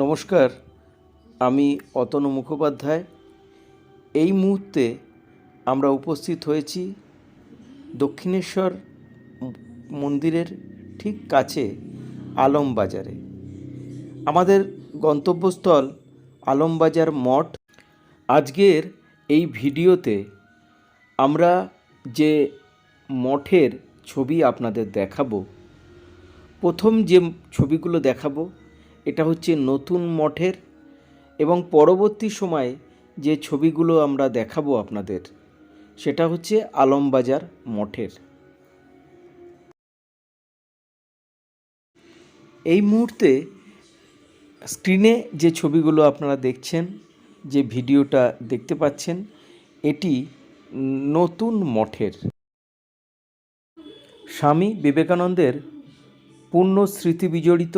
নমস্কার, আমি অতনু মুখোপাধ্যায়। এই মুহূর্তে আমরা উপস্থিত হয়েছি দক্ষিণেশ্বর মন্দিরের ঠিক কাছে আলমবাজারে। আমাদের গন্তব্যস্থল আলমবাজার মঠ। আজকের এই ভিডিওতে আমরা যে মঠের ছবি আপনাদের দেখাবো, প্রথম যে ছবিগুলো দেখাবো এটা হচ্ছে নতুন মঠের এবং পরবর্তী সময়ে যে ছবিগুলো আমরা দেখাবো আপনাদের, সেটা হচ্ছে আলমবাজার মঠের। এই মুহূর্তে স্ক্রিনে যে ছবিগুলো আপনারা দেখছেন, যে ভিডিওটা দেখতে পাচ্ছেন, এটি নতুন মঠের। স্বামী বিবেকানন্দের পূর্ণ স্মৃতি বিজড়িত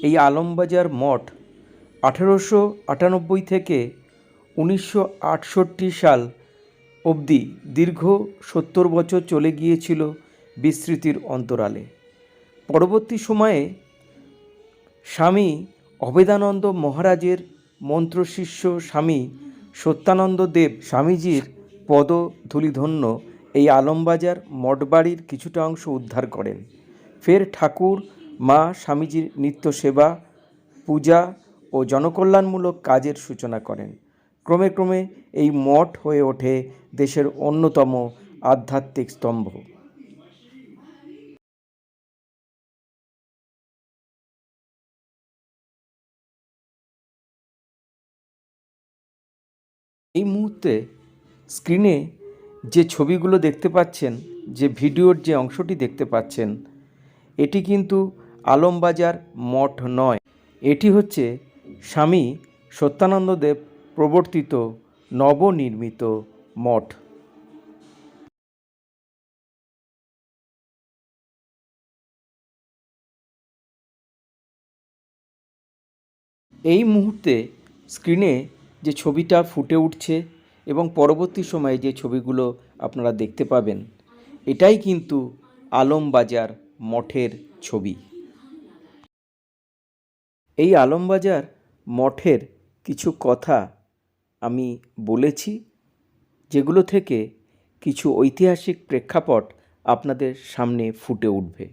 এই আলমবাজার মঠ আঠেরোশো আটানব্বই থেকে উনিশশো আটষট্টি সাল অবধি দীর্ঘ সত্তর বছর চলে গিয়েছিল বিস্তৃতির অন্তরালে। পরবর্তী সময়ে স্বামী অভেদানন্দ মহারাজের মন্ত্রশিষ্য স্বামী সত্যানন্দ দেব স্বামীজির পদধূলিধন্য এই আলমবাজার মঠবাড়ির কিছুটা অংশ উদ্ধার করেন। ফের ঠাকুর মা স্বামীজির নিত্য সেবা, পূজা ও জনকল্যাণমূলক কাজের সূচনা করেন। ক্রমে ক্রমে এই মঠ হয়ে ওঠে দেশের অন্যতম আধ্যাত্মিক স্তম্ভ। এই মুহূর্তে স্ক্রিনে যে ছবিগুলো দেখতে পাচ্ছেন, যে ভিডিওর যে অংশটি দেখতে পাচ্ছেন, এটি কিন্তু আলমবাজার মঠ নয়। এটি হচ্ছে স্বামী সত্যানন্দদেব প্রবর্তিত নবনির্মিত মঠ। এই মুহূর্তে স্ক্রিনে যে ছবিটা ফুটে উঠছে এবং পরবর্তী সময়ে যে ছবিগুলো আপনারা দেখতে পাবেন, এটাই কিন্তু আলমবাজার মঠের ছবি। এই আলমবাজার মঠের কিছু কথা আমি বলেছি, যেগুলো থেকে কিছু ঐতিহাসিক প্রেক্ষাপট আপনাদের সামনে ফুটে উঠবে।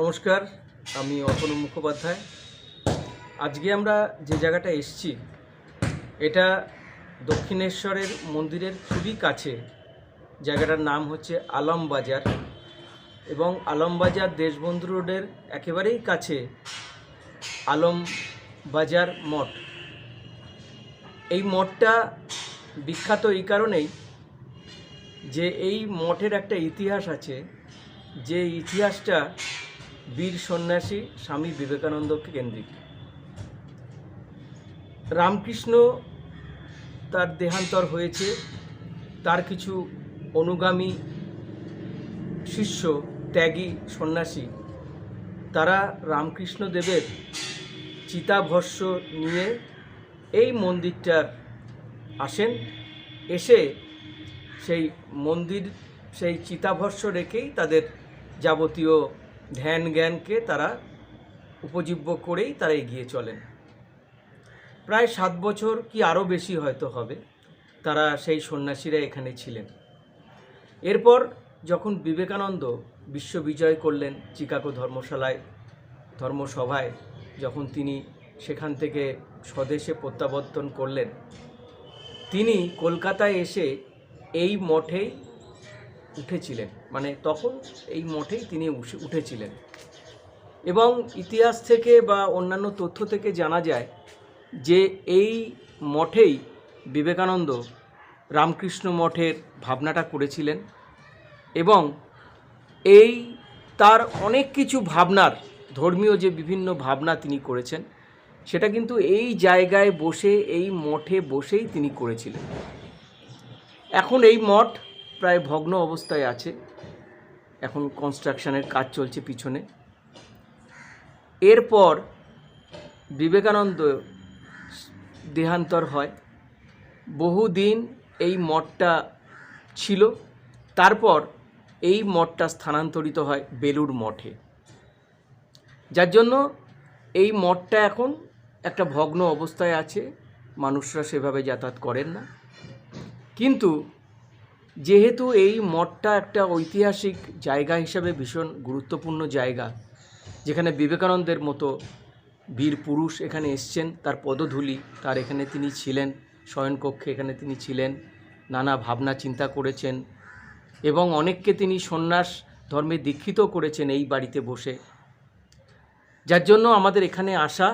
নমস্কার, আমি অপনু মুখোপাধ্যায়। আজকে আমরা যে জায়গাটা এসছি, এটা দক্ষিণেশ্বরের মন্দিরের খুবই কাছে। জায়গাটার নাম হচ্ছে আলমবাজার এবং আলমবাজার দেশবন্ধু রোডের একেবারেই কাছে আলমবাজার মঠ। এই মঠটা বিখ্যাত এই কারণেই যে এই মঠের একটা ইতিহাস আছে, যে ইতিহাসটা বীর সন্ন্যাসী স্বামী বিবেকানন্দ কেন্দ্রিক। রামকৃষ্ণ তার দেহান্তর হয়েছে, তার কিছু অনুগামী শিষ্য, ত্যাগী সন্ন্যাসী, তারা রামকৃষ্ণ দেবের চিতাভস্য নিয়ে এই মন্দিরটার আসেন, এসে সেই মন্দির, সেই চিতাভস্য রেখেই তাদের যাবতীয় ধ্যান জ্ঞানকে তারা উপজীব্য করেই তারা এগিয়ে চলেন। প্রায় সাত বছর কি আরও বেশি হয়তো হবে, তারা সেই সন্ন্যাসীরা এখানে ছিলেন। এরপর যখন বিবেকানন্দ বিশ্ববিজয় করলেন চিকাগো ধর্মশালায়, ধর্মসভায়, যখন তিনি সেখান থেকে স্বদেশে প্রত্যাবর্তন করলেন, তিনি কলকাতায় এসে এই মঠেই উঠেছিলেন। মানে তখন এই মঠেই তিনি উঠে- উঠেছিলেন। এবং ইতিহাস থেকে বা অন্যান্য তথ্য থেকে জানা যায় যে এই মঠেই বিবেকানন্দ রামকৃষ্ণ মঠের ভাবনাটা করেছিলেন এবং এই তার অনেক কিছু ভাবনার, ধর্মীয় যে বিভিন্ন ভাবনা তিনি করেছেন, সেটা কিন্তু এই জায়গায় বসে, এই মঠে বসেই তিনি করেছিলেন। এখন এই মঠ প্রায় ভগ্ন অবস্থায় আছে। এখন কনস্ট্রাকশনের কাজ চলছে পিছনে। এরপর বিবেকানন্দ দেহান্তর হয়। বহুদিন এই মঠটা ছিল। তারপর এই মঠটা স্থানান্তরিত হয় বেলুর মঠে। যার জন্য এই মঠটা এখন একটা ভগ্ন অবস্থায় আছে। মানুষরা সেভাবে যাতায়াত করেন না। কিন্তু যেহেতু এই মঠটা একটা ঐতিহাসিক জায়গা হিসাবে ভীষণ গুরুত্বপূর্ণ জায়গা, যেখানে বিবেকানন্দের মতো বীর পুরুষ এখানে এসছেন, তার পদধূলি, তার এখানে তিনি ছিলেন, শয়নকক্ষে এখানে তিনি ছিলেন, নানা ভাবনা চিন্তা করেছেন এবং অনেককে তিনি সন্ন্যাস ধর্মে দীক্ষিত করেছেন এই বাড়িতে বসে। যার জন্য আমাদের এখানে আসা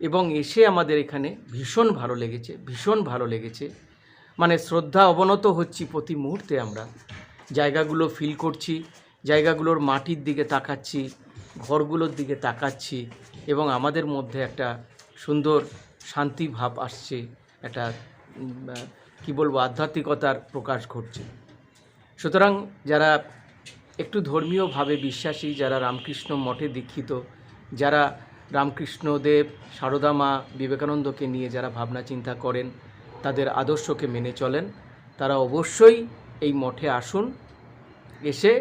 এবং এসে আমাদের এখানে ভীষণ ভালো লেগেছে, ভীষণ ভালো লেগেছে। মানে শ্রদ্ধা অবনত হচ্ছি প্রতি মুহূর্তে আমরা। জায়গাগুলো ফিল করছি, জায়গাগুলোর মাটির দিকে তাকাচ্ছি, ঘরগুলোর দিকে তাকাচ্ছি এবং আমাদের মধ্যে একটা সুন্দর শান্তি ভাব আসছে, একটা কি বলব, আধ্যাত্মিকতার প্রকাশ ঘটছে। সুতরাং যারা একটু ধর্মীয়ভাবে বিশ্বাসী, যারা রামকৃষ্ণ মঠে দীক্ষিত, যারা রামকৃষ্ণদেব, সারদা মা বিবেকানন্দকে নিয়ে যারা ভাবনা চিন্তা করেন তাদের আদর্শকে মেনে চলেন। তারা অবশ্যই এই মঠে আসুন। এসে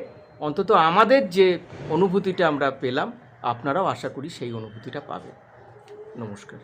অন্তত আমাদের যে অনুভূতিটা আমরা পেলাম, আপনারাও আশা করি সেই অনুভূতিটা পাবেন। নমস্কার।